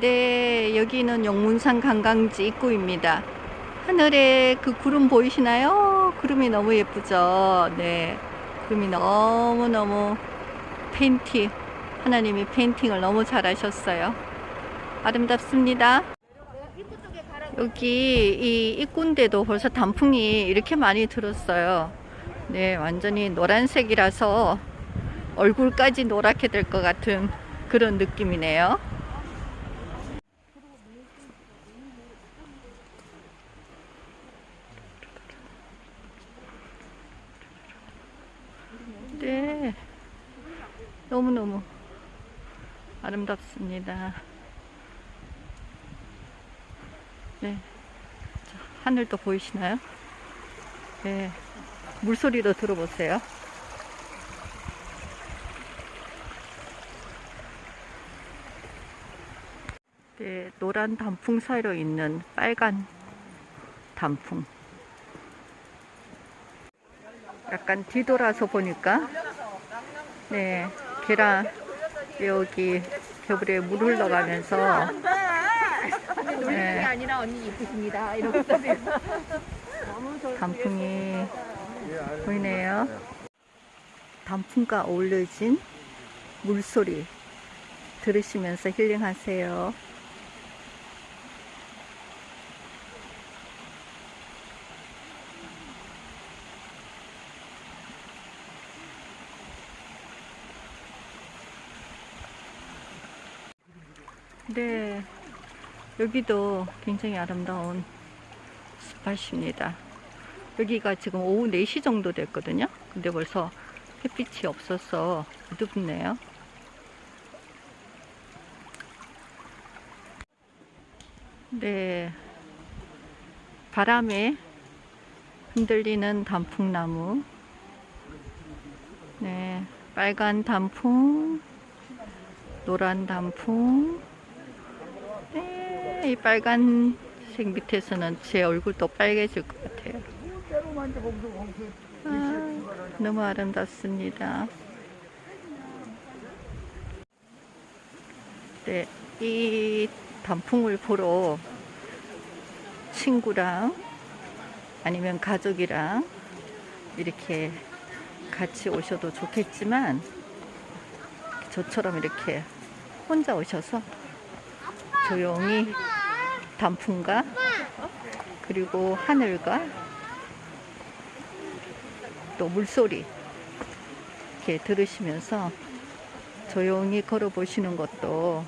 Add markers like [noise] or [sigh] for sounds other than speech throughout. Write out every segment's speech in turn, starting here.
네, 여기는 용문산 관광지 입구입니다. 하늘에 그 구름 보이시나요? 구름이 너무 예쁘죠? 네. 구름이 너무너무 페인팅, 하나님이 페인팅을 너무 잘하셨어요. 아름답습니다. 여기 이 입구인데도 벌써 단풍이 이렇게 많이 들었어요. 네, 완전히 노란색이라서 얼굴까지 노랗게 될 것 같은 그런 느낌이네요. 네. 너무너무 아름답습니다. 네. 자, 하늘도 보이시나요? 네. 물소리도 들어보세요. 네, 노란 단풍 사이로 있는 빨간 단풍. 약간 뒤돌아서 보니까 네 계란 여기 겨울에 물 흘러가면서 네, 아니라 언니 이쁘십니다. 이러고 있어요. 단풍이 보이네요. 단풍과 어울려진 물소리 들으시면서 힐링하세요. 네, 여기도 굉장히 아름다운 스팟입니다. 여기가 지금 오후 4시 정도 됐거든요. 근데 벌써 햇빛이 없어서 어둡네요. 네. 바람에 흔들리는 단풍나무. 네. 빨간 단풍, 노란 단풍. 네. 이 빨간색 밑에서는 제 얼굴도 빨개질 것 같아요. 아, 너무 아름답습니다. 네, 이 단풍을 보러 친구랑 아니면 가족이랑 이렇게 같이 오셔도 좋겠지만 저처럼 이렇게 혼자 오셔서 조용히 단풍과 그리고 하늘과 또 물소리 이렇게 들으시면서 조용히 걸어 보시는 것도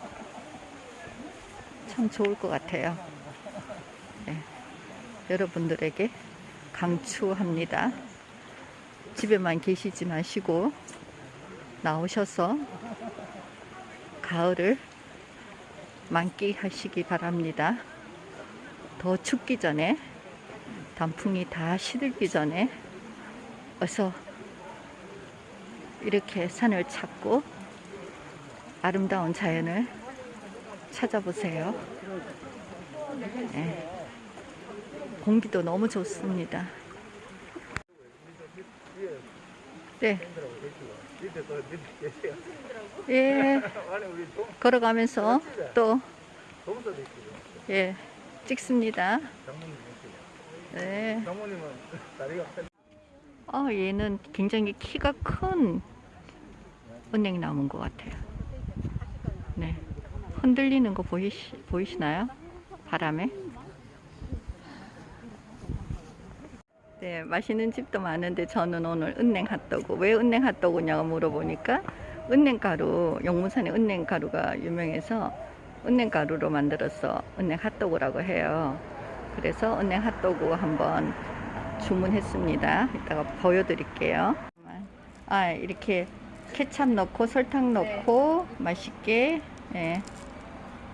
참 좋을 것 같아요. 네, 여러분들에게 강추합니다. 집에만 계시지 마시고 나오셔서 가을을 만끽하시기 바랍니다. 더 춥기 전에 단풍이 다 시들기 전에 어서 이렇게 산을 찾고 아름다운 자연을 찾아보세요. 네. 공기도 너무 좋습니다. 네. 예. 걸어가면서 또, 예, 찍습니다. 네. 아, 얘는 굉장히 키가 큰 은행 나무인 것 같아요. 네. 흔들리는 거 보이시, 보이시나요? 바람에. 네, 맛있는 집도 많은데 저는 오늘 은행 핫도그. 왜 은행 핫도그냐고 물어보니까 은행가루, 영문산의 은행가루가 유명해서 은행 가루로 만들어서 은행 핫도그라고 해요. 그래서 은행 핫도그 한번 주문했습니다. 이따가 보여드릴게요. 아 이렇게 케찹 넣고 설탕 넣고 맛있게 예.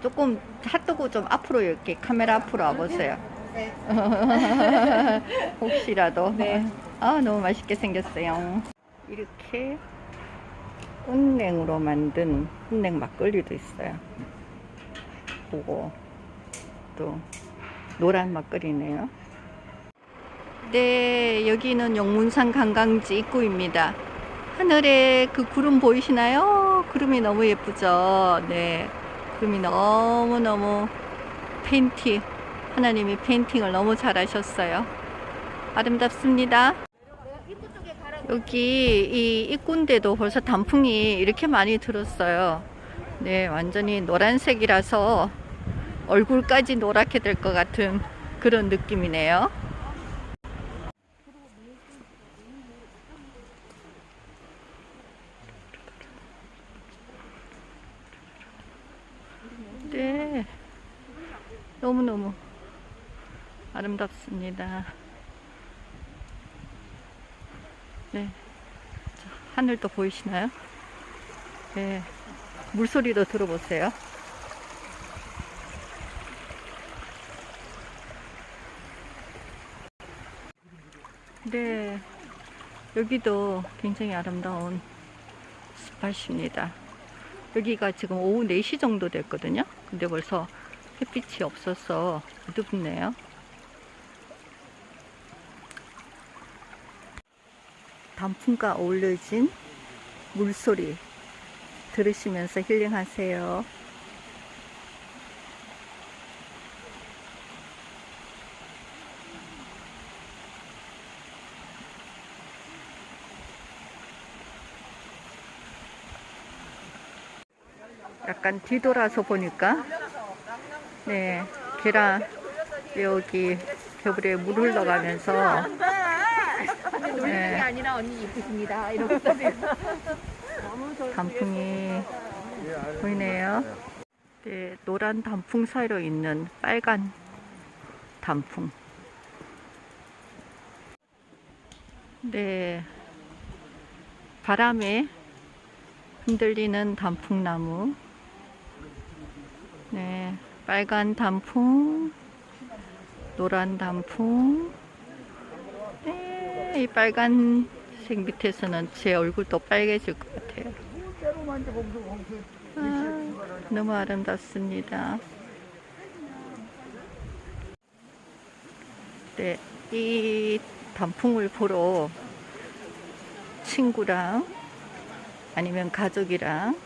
조금 핫도그 좀 앞으로 이렇게 카메라 앞으로 와보세요. 네. [laughs] 혹시라도 네. 아 너무 맛있게 생겼어요. 이렇게 은냉으로 만든 은냉 막걸리도 있어요. 그거 또 노란 막걸리네요. 네, 여기는 용문산 관광지 입구입니다. 하늘에 그 구름 보이시나요? 구름이 너무 예쁘죠? 네. 구름이 너무너무 페인팅, 하나님이 페인팅을 너무 잘 하셨어요. 아름답습니다. 입구 쪽에 가라. 여기 이 입구인데도 벌써 단풍이 이렇게 많이 들었어요. 네, 완전히 노란색이라서 얼굴까지 노랗게 될 것 같은 그런 느낌이네요. 네, 너무너무 아름답습니다. 네. 자, 하늘도 보이시나요? 네. 물소리도 들어보세요. 네. 여기도 굉장히 아름다운 스팟입니다. 여기가 지금 오후 4시 정도 됐거든요. 근데 벌써 햇빛이 없어서 어둡네요. 단풍과 어울려진 물소리 들으시면서 힐링하세요. 약간 뒤돌아서 보니까 네 계란 여기 겨울에 물 흘러가면서 놀리는 게 네. 아니라 언니 이쁘십니다. 이러고. [laughs] 단풍이 보이네요. 네, 노란 단풍 사이로 있는 빨간 단풍. 네, 바람에 흔들리는 단풍나무. 네, 빨간 단풍, 노란 단풍. 네, 이 빨간 색 밑에서는 제 얼굴도 빨개질 것 같아요. 아, 너무 아름답습니다. 네, 이 단풍을 보러 친구랑 아니면 가족이랑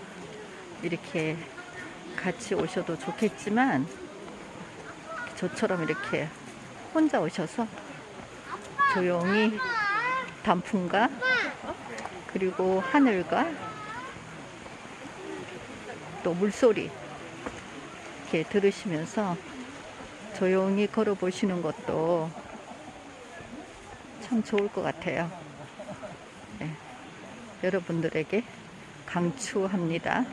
이렇게 같이 오셔도 좋겠지만 저처럼 이렇게 혼자 오셔서 조용히 단풍과 그리고 하늘과 또 물소리 이렇게 들으시면서 조용히 걸어 보시는 것도 참 좋을 것 같아요. 네, 여러분들에게 강추합니다.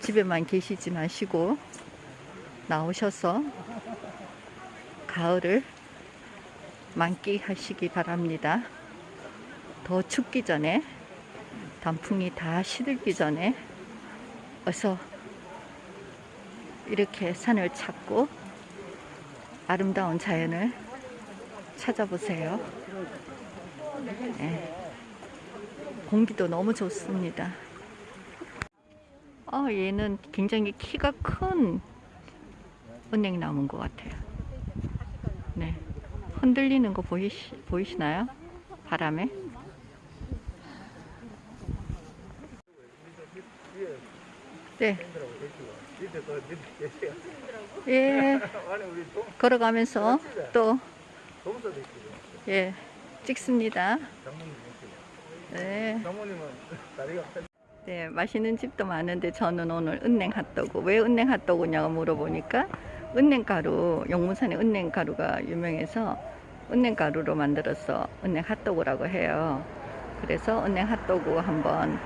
집에만 계시지 마시고 나오셔서 가을을 만끽하시기 바랍니다. 더 춥기 전에 단풍이 다 시들기 전에 어서 이렇게 산을 찾고 아름다운 자연을 찾아보세요. 네. 공기도 너무 좋습니다. 어, 얘는 굉장히 키가 큰 은행 나무인 것 같아요. 네. 흔들리는 거 보이시, 보이시나요? 바람에? 네. 예. 걸어가면서 또, 예, 찍습니다. 네. 네, 맛있는 집도 많은데 저는 오늘 은냉 핫도그. 왜 은냉 핫도그냐고 물어보니까 은냉가루, 용문산의 은냉가루가 유명해서 은냉가루로 만들어서 은냉 핫도그라고 해요. 그래서 은냉 핫도그 한번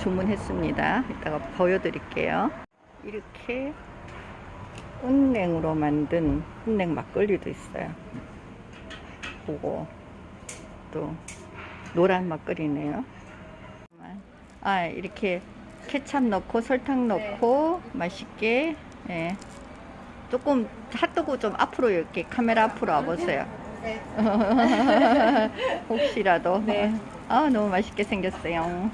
주문했습니다. 이따가 보여드릴게요. 이렇게 은냉으로 만든 은냉 막걸리도 있어요. 그거 또 노란 막걸리네요. 아 이렇게 케찹 넣고 설탕 넣고 맛있게 예. 조금 핫도그 좀 앞으로 이렇게 카메라 앞으로 와보세요. 네. [laughs] 혹시라도. 아 너무 맛있게 생겼어요.